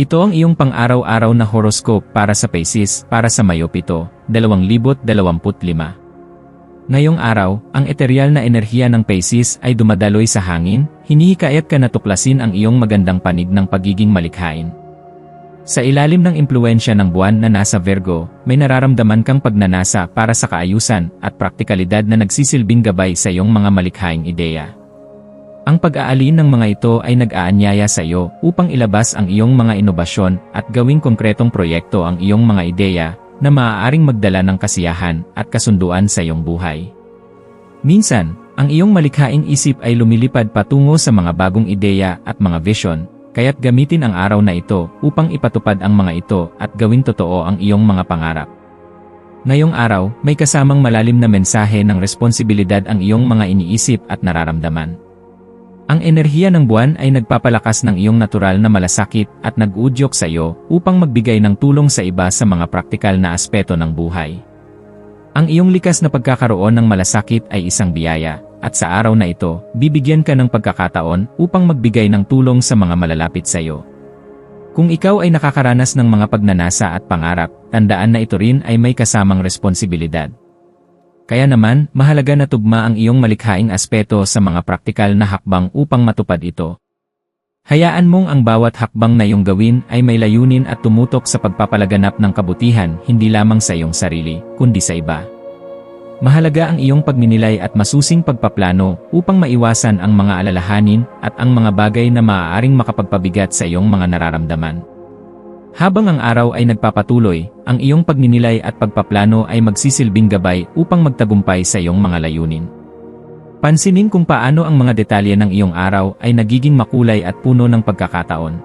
Ito ang iyong pang-araw-araw na horoscope para sa Pisces para sa Mayo 7, 2025. Ngayong araw, ang eteryal na enerhiya ng Pisces ay dumadaloy sa hangin, hinihikayat ka na tuklasin ang iyong magandang panig ng pagiging malikhain. Sa ilalim ng impluensya ng buwan na nasa Virgo, may nararamdaman kang pagnanasa para sa kaayusan at praktikalidad na nagsisilbing gabay sa iyong mga malikhaing ideya. Ang pag-aalin ng mga ito ay nag-aanyaya sa iyo upang ilabas ang iyong mga inobasyon at gawing konkretong proyekto ang iyong mga ideya na maaaring magdala ng kasiyahan at kasunduan sa iyong buhay. Minsan, ang iyong malikhaing isip ay lumilipad patungo sa mga bagong ideya at mga vision, kaya't gamitin ang araw na ito upang ipatupad ang mga ito at gawing totoo ang iyong mga pangarap. Ngayong araw, may kasamang malalim na mensahe ng responsibilidad ang iyong mga iniisip at nararamdaman. Ang enerhiya ng buwan ay nagpapalakas ng iyong natural na malasakit at nag-udyok sa iyo upang magbigay ng tulong sa iba sa mga praktikal na aspeto ng buhay. Ang iyong likas na pagkakaroon ng malasakit ay isang biyaya, at sa araw na ito, bibigyan ka ng pagkakataon upang magbigay ng tulong sa mga malalapit sa iyo. Kung ikaw ay nakakaranas ng mga pagnanasa at pangarap, tandaan na ito rin ay may kasamang responsibilidad. Kaya naman, mahalaga na tugma ang iyong malikhaing aspeto sa mga praktikal na hakbang upang matupad ito. Hayaan mong ang bawat hakbang na iyong gawin ay may layunin at tumutok sa pagpapalaganap ng kabutihan hindi lamang sa iyong sarili, kundi sa iba. Mahalaga ang iyong pagminilay at masusing pagpaplano upang maiwasan ang mga alalahanin at ang mga bagay na maaaring makapagpabigat sa iyong mga nararamdaman. Habang ang araw ay nagpapatuloy, ang iyong pagninilay at pagpaplano ay magsisilbing gabay upang magtagumpay sa iyong mga layunin. Pansinin kung paano ang mga detalye ng iyong araw ay nagiging makulay at puno ng pagkakataon.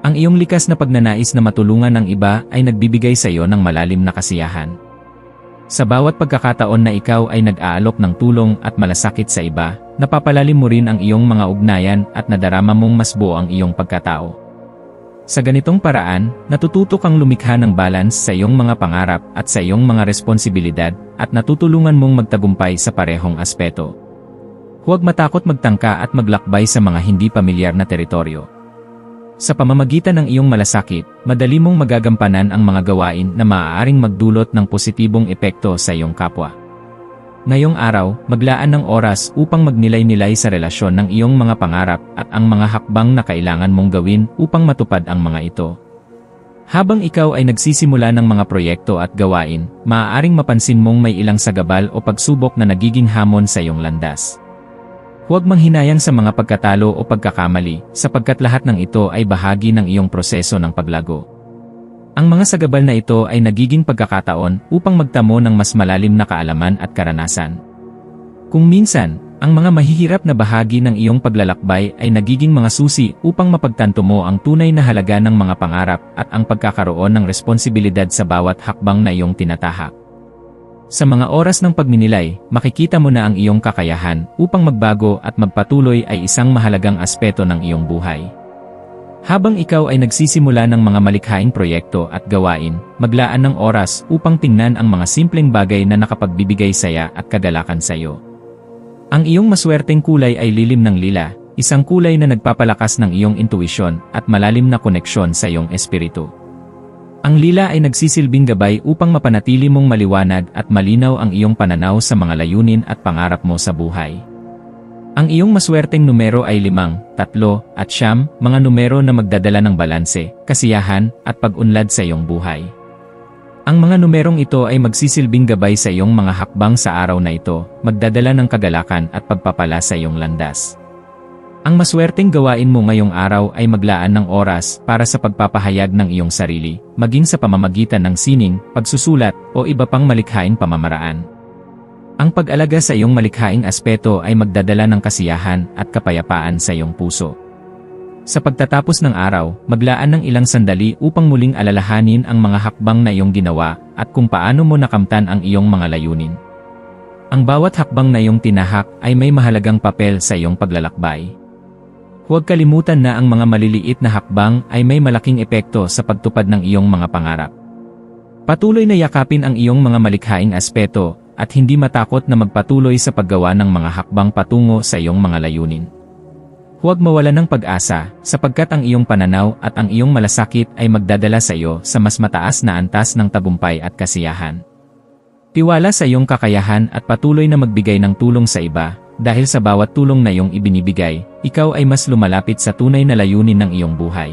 Ang iyong likas na pagnanais na matulungan ng iba ay nagbibigay sa iyo ng malalim na kasiyahan. Sa bawat pagkakataon na ikaw ay nag-aalok ng tulong at malasakit sa iba, napapalalim mo rin ang iyong mga ugnayan at nadarama mong mas buo ang iyong pagkatao. Sa ganitong paraan, natututo kang lumikha ng balance sa iyong mga pangarap at sa iyong mga responsibilidad at natutulungan mong magtagumpay sa parehong aspeto. Huwag matakot magtangka at maglakbay sa mga hindi pamilyar na teritoryo. Sa pamamagitan ng iyong malasakit, madali mong magagampanan ang mga gawain na maaaring magdulot ng positibong epekto sa iyong kapwa. Ngayong araw, maglaan ng oras upang magnilay-nilay sa relasyon ng iyong mga pangarap at ang mga hakbang na kailangan mong gawin upang matupad ang mga ito. Habang ikaw ay nagsisimula ng mga proyekto at gawain, maaaring mapansin mong may ilang sagabal o pagsubok na nagiging hamon sa iyong landas. Huwag manghinayang sa mga pagkatalo o pagkakamali, sapagkat lahat ng ito ay bahagi ng iyong proseso ng paglago. Ang mga sagabal na ito ay nagiging pagkakataon upang magtamo ng mas malalim na kaalaman at karanasan. Kung minsan, ang mga mahihirap na bahagi ng iyong paglalakbay ay nagiging mga susi upang mapagtanto mo ang tunay na halaga ng mga pangarap at ang pagkakaroon ng responsibilidad sa bawat hakbang na iyong tinatahak. Sa mga oras ng pagminilay, makikita mo na ang iyong kakayahan upang magbago at magpatuloy ay isang mahalagang aspeto ng iyong buhay. Habang ikaw ay nagsisimula ng mga malikhaing proyekto at gawain, maglaan ng oras upang tingnan ang mga simpleng bagay na nakapagbibigay saya at kagalakan sa iyo. Ang iyong maswerteng kulay ay lilim ng lila, isang kulay na nagpapalakas ng iyong intuisyon at malalim na koneksyon sa iyong espiritu. Ang lila ay nagsisilbing gabay upang mapanatili mong maliwanag at malinaw ang iyong pananaw sa mga layunin at pangarap mo sa buhay. Ang iyong maswerteng numero ay limang, tatlo, at siyam, mga numero na magdadala ng balanse, kasiyahan, at pag-unlad sa iyong buhay. Ang mga numerong ito ay magsisilbing gabay sa iyong mga hakbang sa araw na ito, magdadala ng kagalakan at pagpapala sa iyong landas. Ang maswerteng gawain mo ngayong araw ay maglaan ng oras para sa pagpapahayag ng iyong sarili, maging sa pamamagitan ng sining, pagsusulat, o iba pang malikhaing pamamaraan. Ang pag-alaga sa iyong malikhaing aspeto ay magdadala ng kasiyahan at kapayapaan sa iyong puso. Sa pagtatapos ng araw, maglaan ng ilang sandali upang muling alalahanin ang mga hakbang na iyong ginawa at kung paano mo nakamtan ang iyong mga layunin. Ang bawat hakbang na iyong tinahak ay may mahalagang papel sa iyong paglalakbay. Huwag kalimutan na ang mga maliliit na hakbang ay may malaking epekto sa pagtupad ng iyong mga pangarap. Patuloy na yakapin ang iyong mga malikhaing aspeto at hindi matakot na magpatuloy sa paggawa ng mga hakbang patungo sa iyong mga layunin. Huwag mawala ng pag-asa, sapagkat ang iyong pananaw at ang iyong malasakit ay magdadala sa iyo sa mas mataas na antas ng tagumpay at kasiyahan. Tiwala sa iyong kakayahan at patuloy na magbigay ng tulong sa iba, dahil sa bawat tulong na iyong ibinibigay, ikaw ay mas lumalapit sa tunay na layunin ng iyong buhay.